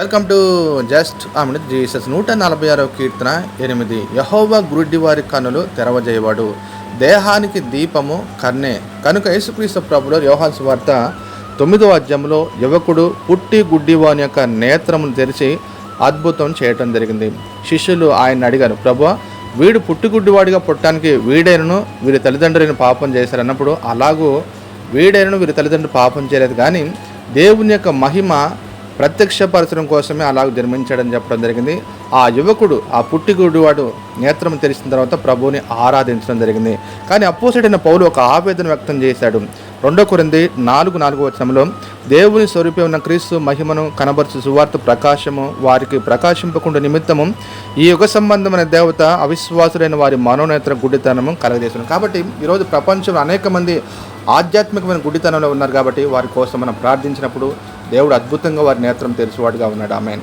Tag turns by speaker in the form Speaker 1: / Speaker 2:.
Speaker 1: Welcome to just ఆమె Jesus నూట నలభై ఆరో కీర్తన ఎనిమిది. యహోవ గురుడి వారి కన్నులు తెరవజేయవాడు దేహానికి దీపము కన్నే కనుక యేసుక్రీస్తు ప్రభులో యోహాన్ వార్త తొమ్మిదో అధ్యాయంలో యువకుడు పుట్టి గుడ్డివాని యొక్క నేత్రమును తెరిచి అద్భుతం చేయటం జరిగింది. శిష్యులు ఆయన అడిగారు ప్రభు వీడు పుట్టిగుడ్డివాడిగా పుట్టడానికి వీడైనను? వీరి తల్లిదండ్రులను పాపం చేశారన్నప్పుడు అలాగూ వీడైనను వీరి తల్లిదండ్రులు పాపం చేయలేదు. కానీ దేవుని యొక్క మహిమ ప్రత్యక్షపరచడం కోసమే అలాగ జన్మించాడని చెప్పడం జరిగింది. ఆ యువకుడు ఆ పుట్టిగుడివాడు నేత్రం తెరిచిన తర్వాత ప్రభువుని ఆరాధించడం జరిగింది. కానీ అపోసడైన పౌలు ఒక ఆవేదన వ్యక్తం చేశాడు. రెండో కొరింది నాలుగు నాలుగు వచనంలో దేవుని స్వరూపే ఉన్న క్రీస్తు మహిమను కనబరుచు సువార్త ప్రకాశము వారికి ప్రకాశింపకుండా నిమిత్తము. ఈ యుగ సంబంధమైన దేవత అవిశ్వాసులైన వారి మనోనేత్ర గుడ్డితనము కలగజేస్తుంది కాబట్టి ఈరోజు ప్రపంచంలో అనేక మంది ఆధ్యాత్మికమైన గుడ్డితనంలో ఉన్నారు కాబట్టి వారి కోసం మనం ప్రార్థించినప్పుడు దేవుడు అద్భుతంగా వారి నేత్రం తెరిచేవాడుగా ఉన్నాడు. ఆమెన్.